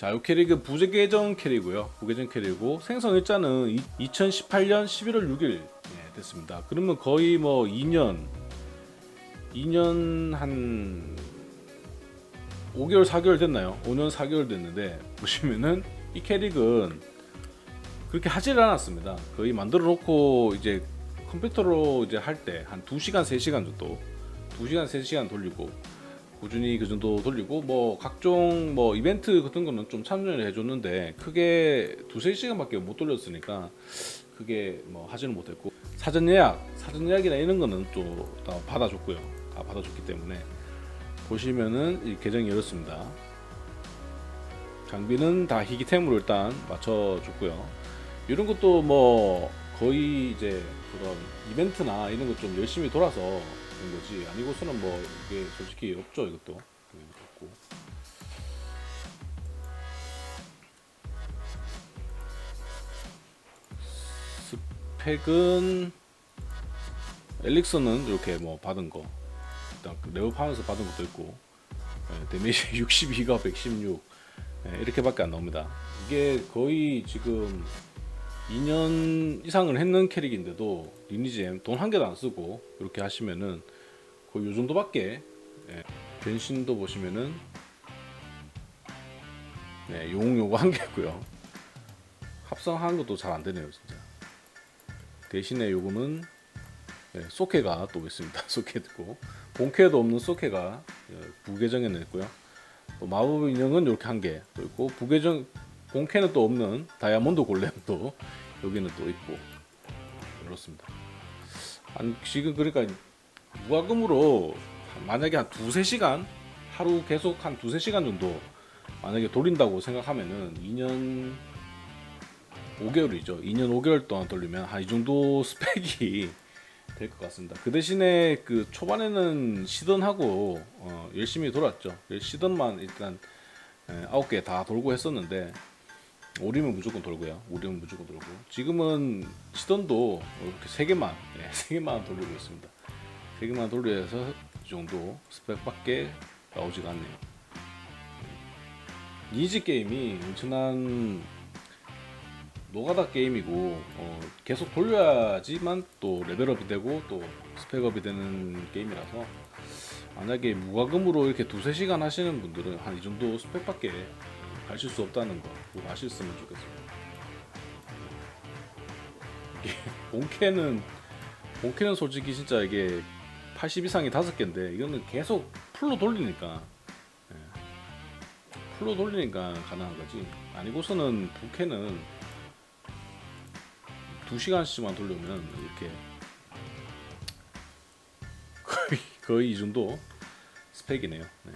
자, 이 캐릭은 부계정 캐릭이고요. 부계정 캐릭이고 생성 일자는 2018년 11월 6일 예, 됐습니다. 그러면 거의 뭐 2년 2년 한 5개월 4개월 됐나요? 5년 4개월 됐는데 보시면은 이 캐릭은 그렇게 하지를 않았습니다. 거의 만들어 놓고 이제 컴퓨터로 이제 할 때 한 2시간 3시간 정도 2시간 3시간 돌리고 꾸준히 그 정도 돌리고 뭐 각종 뭐 이벤트 같은 거는 좀 참여를 해줬는데 크게 두세 시간밖에 못 돌렸으니까 그게 뭐 하지는 못했고 사전 예약 사전 예약이나 이런 거는 또 다 받아줬고요. 다 받아줬기 때문에 보시면은 이 계정이 이렇습니다. 장비는 다 희귀템으로 일단 맞춰줬고요. 이런 것도 뭐 거의 이제 그런 이벤트나 이런 것 좀 열심히 돌아서 그런 거지. 아니고서는 뭐 이게 솔직히 없죠 이것도. 네, 없고. 스펙은 엘릭서는 이렇게 뭐 받은 거. 일단 그 레오파에서 받은 것도 있고. 예, 데미지 62가 116 예, 이렇게밖에 안 나옵니다. 이게 거의 지금 2년 이상을 했는 캐릭인데도 리니지엠 돈한 개도 안 쓰고 이렇게 하시면은 거의 요 정도밖에 예, 변신도 보시면은 네, 용 요거 한 개고요. 합성하는 것도 잘 안 되네요 진짜. 대신에 요거는 네, 소케가 또 있습니다. 소케 있고. 본캐도 없는 소케가 예, 부계정에 냈고요. 또 마법 인형은 이렇게 한 개 또 있고 부계정 본캐는 또 없는 다이아몬드 골렘도 여기는 또 있고 그렇습니다. 한 지금 그러니까 무과금으로 만약에 한 두세 시간 하루 계속 한 두세 시간 정도 만약에 돌린다고 생각하면은 2년 5개월이죠. 2년 5개월 동안 돌리면 한 이 정도 스펙이 될 것 같습니다. 그 대신에 그 초반에는 시던하고 어, 열심히 돌았죠. 시던만 일단 예, 아홉 개다 돌고 했었는데 오리면 무조건 돌고요. 오리면 무조건 돌고. 지금은 시던도 이렇게 세 개만, 예, 세 개만 돌리고 있습니다. 세 개만 돌려서 이 정도 스펙밖에 나오지가 않네요. 니지 게임이 엄청난 노가다 게임이고 어, 계속 돌려야지만 또 레벨업이 되고 또 스펙업이 되는 게임이라서 만약에 무과금으로 이렇게 두세 시간 하시는 분들은 한 이 정도 스펙밖에 가실 수 없다는 거꼭 아셨으면 좋겠습니다. 이게 본캐는 본캐는 솔직히 진짜 이게 80 이상이 다섯 개인데 이거는 계속 풀로 돌리니까 예. 풀로 돌리니까 가능한 거지 아니고서는 본캐는 2시간씩만 돌려면 이렇게 거의 거의 이 정도 스펙이네요. 네.